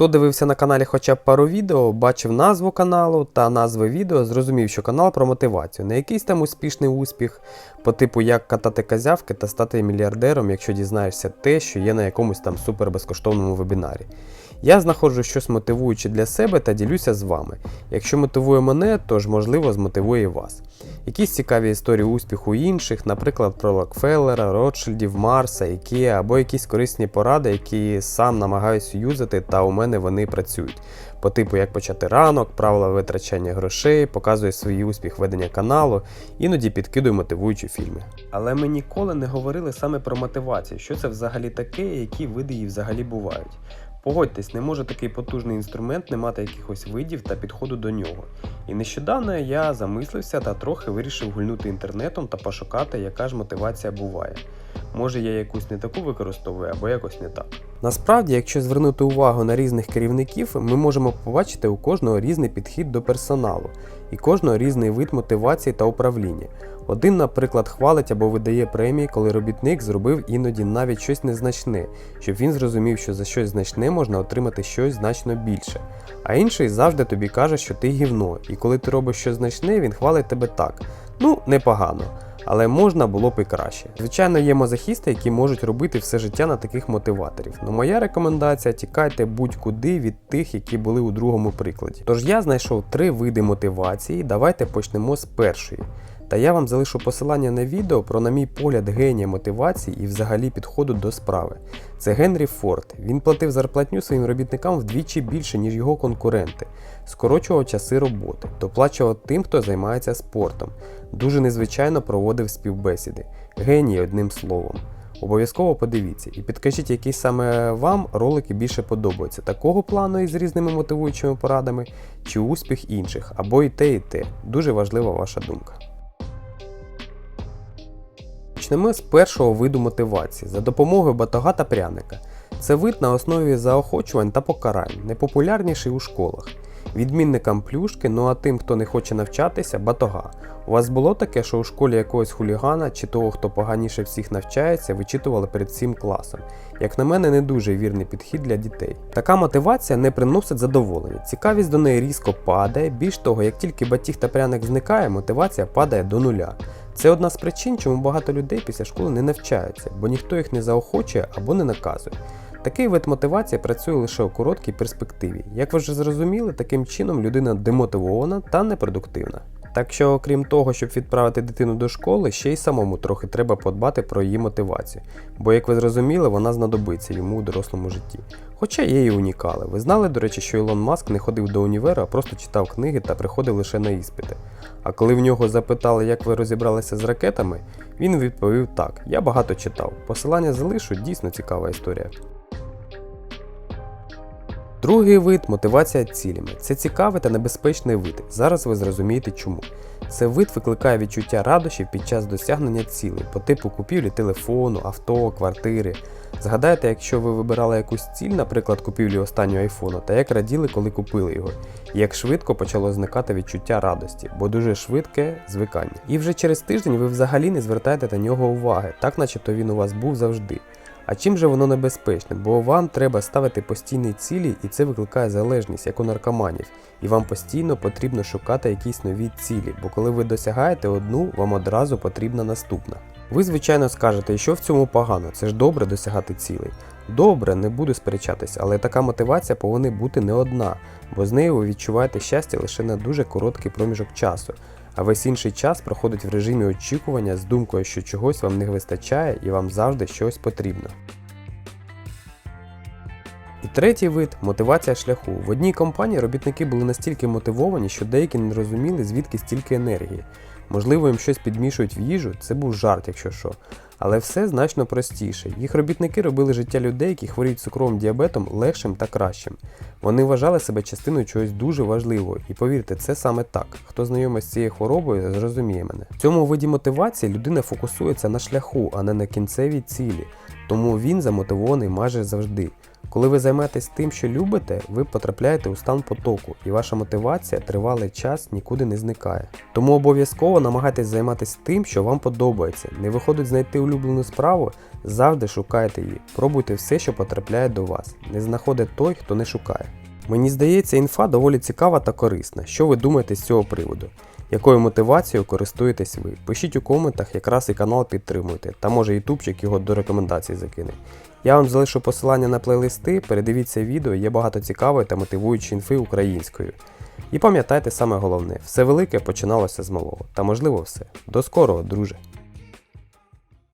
Хто дивився на каналі хоча б пару відео, бачив назву каналу та назви відео, зрозумів, що канал про мотивацію, не якийсь там успішний успіх, по типу як катати казявки та стати мільярдером, якщо дізнаєшся те, що є на якомусь там супербезкоштовному вебінарі. Я знаходжу щось мотивуюче для себе та ділюся з вами. Якщо мотивує мене, то ж можливо змотивує і вас. Якісь цікаві історії успіху інших, наприклад, про Рокфеллера, Ротшильдів, Марса, Ікеа, або якісь корисні поради, які сам намагаюся юзати, та у мене вони працюють. По типу як почати ранок, правила витрачання грошей, показую свій успіх ведення каналу, іноді підкидую мотивуючі фільми. Але ми ніколи не говорили саме про мотивацію, що це взагалі таке, які види її взагалі бувають. Погодьтесь, не може такий потужний інструмент не мати якихось видів та підходу до нього. І нещодавно я замислився та трохи вирішив гульнути інтернетом та пошукати, яка ж мотивація буває. Може я якусь не таку використовую або якось не так. Насправді, якщо звернути увагу на різних керівників, ми можемо побачити у кожного різний підхід до персоналу і кожного різний вид мотивації та управління. Один, наприклад, хвалить або видає премії, коли робітник зробив іноді навіть щось незначне, щоб він зрозумів, що за щось значне можна отримати щось значно більше. А інший завжди тобі каже, що ти гівно, і коли ти робиш щось значне, він хвалить тебе так. Ну, непогано. Але можна було б і краще. Звичайно, є мазохісти, які можуть робити все життя на таких мотиваторів. Но моя рекомендація тікайте будь-куди від тих, які були у другому прикладі. Тож я знайшов три види мотивації. Давайте почнемо з першої. Та я вам залишу посилання на відео про, на мій погляд, генія мотивації і взагалі підходу до справи. Це Генрі Форд. Він платив зарплатню своїм робітникам вдвічі більше, ніж його конкуренти, скорочував часи роботи, доплачував тим, хто займається спортом, дуже незвичайно проводив співбесіди. Геній одним словом. Обов'язково подивіться і підкажіть, які саме вам ролики більше подобаються, такого плану із різними мотивуючими порадами, чи успіх інших, або і те, і те. Дуже важлива ваша думка. Почнемо з першого виду мотивації за допомогою батога та пряника. Це вид на основі заохочувань та покарань, найпопулярніший у школах. Відмінникам плюшки, ну а тим, хто не хоче навчатися, батога. У вас було таке, що у школі якогось хулігана чи того, хто поганіше всіх навчається, вичитували перед всім класом. Як на мене, не дуже вірний підхід для дітей. Така мотивація не приносить задоволення. Цікавість до неї різко падає. Більш того, як тільки батіг та пряник зникає, мотивація падає до нуля. Це одна з причин, чому багато людей після школи не навчаються, бо ніхто їх не заохочує або не наказує. Такий вид мотивації працює лише у короткій перспективі. Як ви вже зрозуміли, таким чином людина демотивована та непродуктивна. Так що, окрім того, щоб відправити дитину до школи, ще й самому трохи треба подбати про її мотивацію, бо, як ви зрозуміли, вона знадобиться йому у дорослому житті. Хоча є і унікали. Ви знали, до речі, що Ілон Маск не ходив до універу, а просто читав книги та приходив лише на іспити. А коли в нього запитали, як ви розібралися з ракетами, він відповів так: я багато читав. Посилання залишу, дійсно цікава історія. Другий вид мотивація цілями. Це цікавий та небезпечний вид. Зараз ви зрозумієте чому. Це вид викликає відчуття радощів під час досягнення цілей по типу купівлі телефону, авто, квартири. Згадайте, якщо ви вибирали якусь ціль, наприклад, купівлі останнього айфону, та як раділи, коли купили його, і як швидко почало зникати відчуття радості, бо дуже швидке звикання. І вже через тиждень ви взагалі не звертаєте на нього уваги, так начебто він у вас був завжди. А чим же воно небезпечне? Бо вам треба ставити постійні цілі, і це викликає залежність, як у наркоманів, і вам постійно потрібно шукати якісь нові цілі, бо коли ви досягаєте одну, вам одразу потрібна наступна. Ви, звичайно, скажете, що в цьому погано, це ж добре досягати цілей. Добре, не буду сперечатись, але така мотивація повинна бути не одна, бо з нею ви відчуваєте щастя лише на дуже короткий проміжок часу, а весь інший час проходить в режимі очікування з думкою, що чогось вам не вистачає і вам завжди щось потрібно. І третій вид мотивація шляху. В одній компанії робітники були настільки мотивовані, що деякі не розуміли, звідки стільки енергії. Можливо, їм щось підмішують в їжу, це був жарт, якщо що. Але все значно простіше. Їх робітники робили життя людей, які хворіють цукровим діабетом, легшим та кращим. Вони вважали себе частиною чогось дуже важливого, і повірте, це саме так. Хто знайомий з цією хворобою, зрозуміє мене. В цьому виді мотивації людина фокусується на шляху, а не на кінцевій цілі. Тому він замотивований майже завжди. Коли ви займаєтесь тим, що любите, ви потрапляєте у стан потоку, і ваша мотивація тривалий час нікуди не зникає. Тому обов'язково намагайтесь займатися тим, що вам подобається. Не виходить знайти улюблену справу, завжди шукайте її. Пробуйте все, що потрапляє до вас. Не знаходить той, хто не шукає. Мені здається, інфа доволі цікава та корисна. Що ви думаєте з цього приводу? Якою мотивацією користуєтесь ви? Пишіть у коментах, якраз і канал підтримуйте, та може ютубчик його до рекомендацій закине. Я вам залишу посилання на плейлисти, передивіться відео, є багато цікавої та мотивуючої інфи українською. І пам'ятайте саме головне, все велике починалося з малого, та можливо все. До скорого, друже!